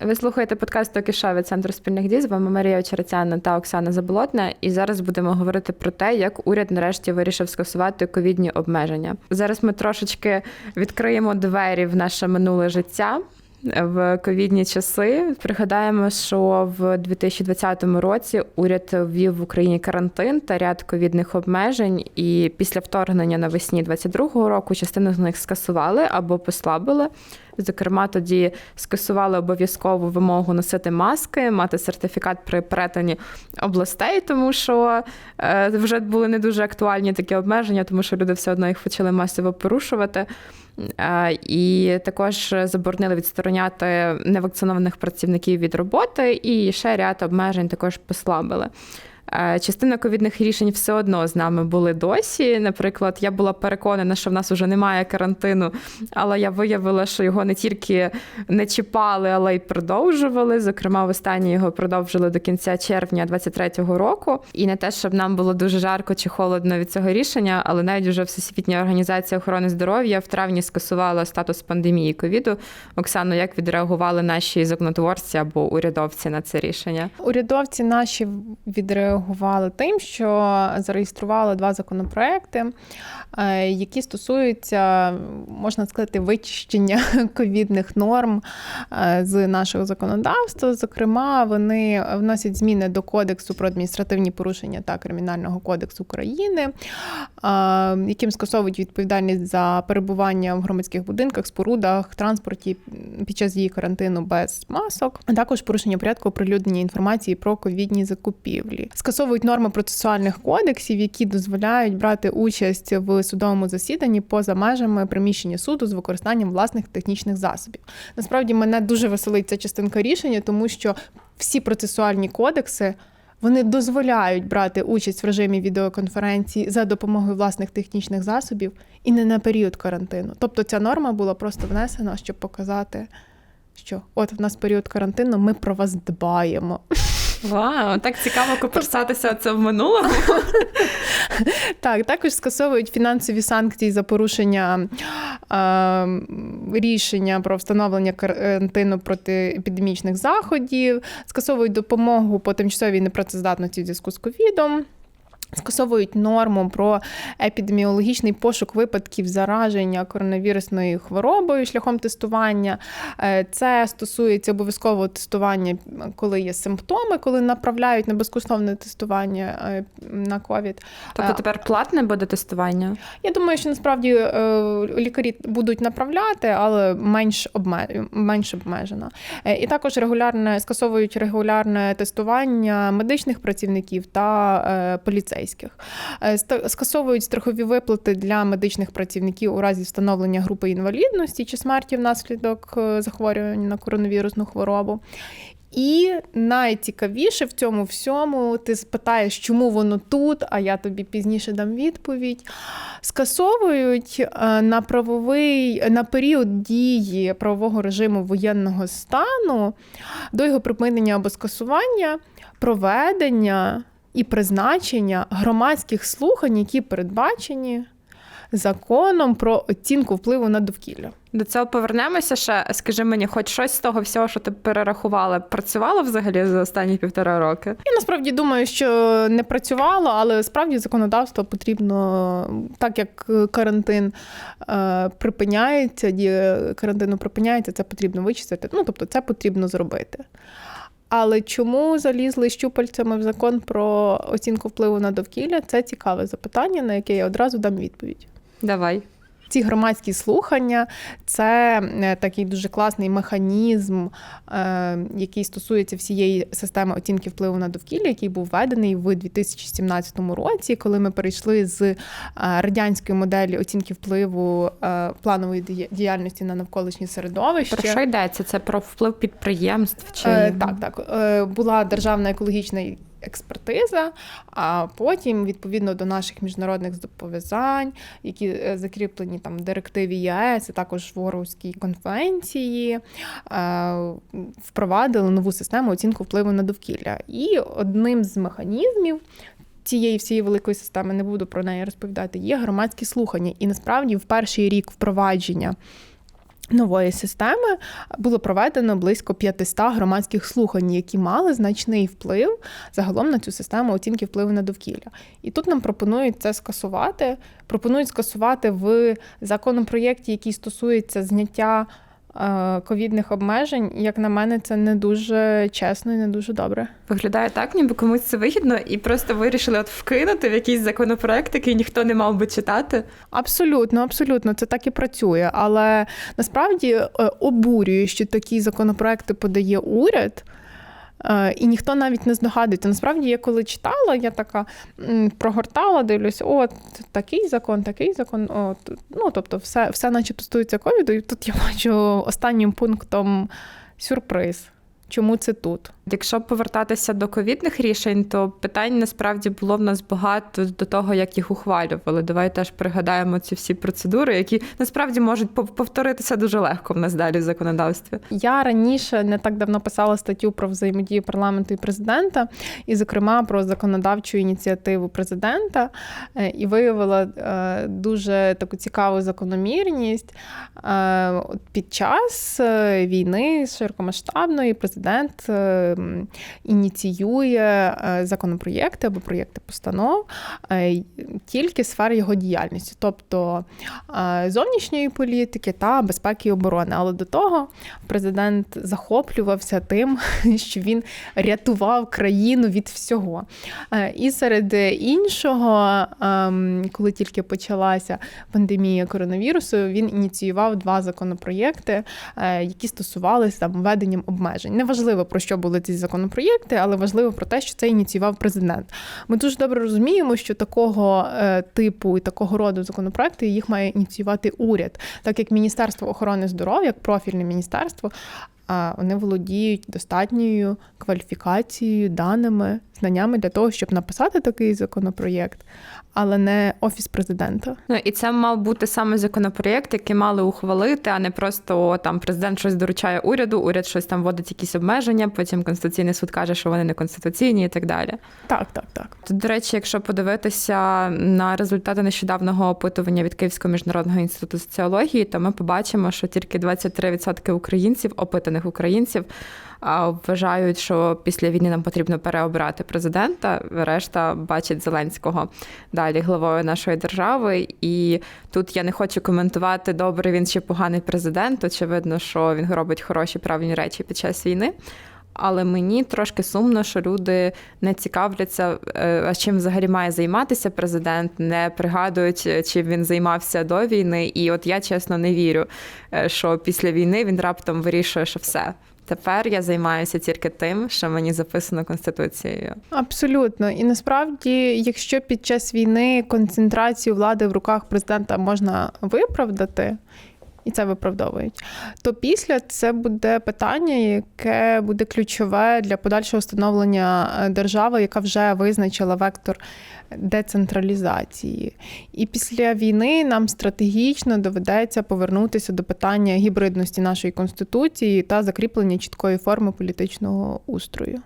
Ви слухаєте подкаст «Токішо» від центру спільних дій. З вами Марія Очеретяна та Оксана Заболотна. І зараз будемо говорити про те, як уряд нарешті вирішив скасувати ковідні обмеження. Зараз ми трошечки відкриємо двері в наше минуле життя. В ковідні часи пригадаємо, що в 2020 році уряд ввів в Україні карантин та ряд ковідних обмежень, і після вторгнення навесні 2022 року частину з них скасували або послабили. Зокрема, тоді скасували обов'язкову вимогу носити маски, мати сертифікат при перетині областей, тому що е, вже були не дуже актуальні такі обмеження, тому що люди все одно їх почали масово порушувати. Е, І також заборонили відстороняти невакцинованих працівників від роботи, і ще ряд обмежень також послабили. Е, Частина ковідних рішень все одно з нами були досі. Наприклад, я була переконана, що в нас вже немає карантину, але я виявила, що його не тільки не чіпали, але й продовжували. Зокрема, в останнє його продовжили до кінця червня 2023 року. І не те, щоб нам було дуже жарко чи холодно від цього рішення, але навіть вже Всесвітня організація охорони здоров'я в травні скасувала статус пандемії ковіду. Оксано, як відреагували наші законотворці або урядовці на це рішення? Урядовці наші відреагували тим, що зареєстрували два законопроекти, е, які стосуються, можна сказати, вичищення ковідних норм е, з нашого законодавства. Зокрема, вони вносять зміни до Кодексу про адміністративні порушення та Кримінального кодексу України, е, яким скасовують відповідальність за перебування в громадських будинках, спорудах, транспорті під час її карантину без масок, а також порушення порядку оприлюднення інформації про ковідні закупівлі. Скасовують норми процесуальних кодексів, які дозволяють брати участь в судовому засіданні поза межами приміщення суду з використанням власних технічних засобів. Насправді мене дуже веселить ця частинка рішення, тому що всі процесуальні кодекси. Вони дозволяють брати участь в режимі відеоконференції за допомогою власних технічних засобів і не на період карантину. Тобто ця норма була просто внесена, щоб показати, що от в нас період карантину, ми про вас дбаємо. Вау, так цікаво коперсатися це в минулому. Так, також скасовують фінансові санкції за порушення е, рішення про встановлення карантину проти епідемічних заходів, скасовують допомогу по тимчасовій непрацездатності в зв'язку з ковідом. Скасовують норму про епідеміологічний пошук випадків зараження коронавірусною хворобою шляхом тестування. Е, Це стосується обов'язкового тестування, коли є симптоми, коли направляють на безкоштовне тестування е, на ковід. Тобто Е, тепер платне буде тестування? Я думаю, що насправді лікарі будуть направляти, але менш менш обмежено. І також регулярне скасовують регулярне тестування медичних працівників та е, поліцейських. Е, Скасовують страхові виплати для медичних працівників у разі встановлення групи інвалідності чи смерті внаслідок е, захворювання на коронавірусну хворобу. І найцікавіше в цьому всьому, ти спитаєш, чому воно тут, а я тобі пізніше дам відповідь. Скасовують е, на правовий на період дії правового режиму воєнного стану до його припинення або скасування, проведення і призначення громадських слухань, які передбачені законом про оцінку впливу на довкілля. До цього повернемося ще. Скажи мені, хоч щось з того всього, що ти перерахувала, працювало взагалі за останні півтора роки? Я насправді думаю, що не працювало, але справді законодавство потрібно, так як карантин е, припиняється, карантину припиняється, це потрібно вичистити. Ну тобто, це потрібно зробити. Але чому залізли щупальцями в закон про оцінку впливу на довкілля? Це цікаве запитання, на яке я одразу дам відповідь. Давай. Ці громадські слухання це е, такий дуже класний механізм, е, який стосується всієї системи оцінки впливу на довкілля, який був введений в 2017 році, коли ми перейшли з е, радянської моделі оцінки впливу планової діяльності на навколишнє середовище. Про що йдеться? Це про вплив підприємств чи так, так. Була державна екологічна експертиза, а потім, відповідно до наших міжнародних зобов'язань, які е, закріплені там в директиві ЄС, і також в Оргуській конвенції, е, впровадили нову систему оцінку впливу на довкілля. І одним з механізмів. Цієї всієї великої системи не буду про неї розповідати. Є громадські слухання, і насправді в перший рік впровадження нової системи було проведено близько 500 громадських слухань, які мали значний вплив загалом на цю систему оцінки впливу на довкілля. І тут нам пропонують це скасувати. Пропонують скасувати в законопроєкті, який стосується зняття ковідних обмежень. Як на мене, це не дуже чесно і не дуже добре. Виглядає так, ніби комусь це вигідно, і просто вирішили от вкинути в якийсь законопроект, який ніхто не мав би читати. Абсолютно, абсолютно, це так і працює. Але насправді е, обурює, що такі законопроекти подає уряд. Е, І ніхто навіть не здогадується. Насправді, я коли читала, я така прогортала, дивлюсь, от такий закон, такий закон. От, ну, тобто, все, все наче стосується ковіду, і тут я бачу останнім пунктом сюрприз. Чому це тут? Якщо повертатися до ковідних рішень, то питань насправді було в нас багато до того, як їх ухвалювали. Давай теж пригадаємо ці всі процедури, які насправді можуть пов- повторитися дуже легко в нас далі в законодавстві. Я раніше не так давно писала статтю про взаємодію парламенту і президента, і, зокрема, про законодавчу ініціативу президента, е, і виявила е, дуже таку цікаву закономірність. Е, Під час війни широкомасштабної президент е, ініціює е, законопроєкти або проєкти постанов е, тільки сфер його діяльності, тобто е, зовнішньої політики та безпеки і оборони. Але до того президент захоплювався тим, що він рятував країну від всього. І серед іншого, ем, коли тільки почалася пандемія коронавірусу, він ініціював два законопроєкти, які стосувалися там введенням обмежень. Неважливо про що були ці законопроєкти, але важливо про те, що це ініціював президент. Ми дуже добре розуміємо, що такого е, типу і такого роду законопроекти їх має ініціювати уряд, так як Міністерство охорони здоров'я, як профільне міністерство. Вони володіють достатньою кваліфікацією, даними, знаннями для того, щоб написати такий законопроєкт, але не офіс президента. Ну і це мав бути саме законопроєкт, який мали ухвалити, а не просто там президент щось доручає уряду, уряд щось там вводить якісь обмеження, потім конституційний суд каже, що вони не конституційні і так далі. Так, так, так. Тут, до речі, якщо подивитися на результати нещодавнього опитування від Київського міжнародного інституту соціології, то ми побачимо, що тільки 23% українців, опитаних українців, а, вважають, що після війни нам потрібно переобрати президента. Решта бачить Зеленського далі главою нашої держави. І тут я не хочу коментувати, добрий він чи поганий президент. Очевидно, що він робить хороші правильні речі під час війни. Але мені трошки сумно, що люди не цікавляться, е, а чим взагалі має займатися президент, не пригадують, е, чим він займався до війни. І от я чесно не вірю, е, що після війни він раптом вирішує, що все. Тепер я займаюся тільки тим, що мені записано конституцією. Абсолютно. І насправді, якщо під час війни концентрацію влади в руках президента можна виправдати. І це виправдовують. То після це буде питання, яке буде ключове для подальшого становлення е, держави, яка вже визначила вектор децентралізації. І після війни нам стратегічно доведеться повернутися до питання гібридності нашої конституції та закріплення чіткої форми політичного устрою.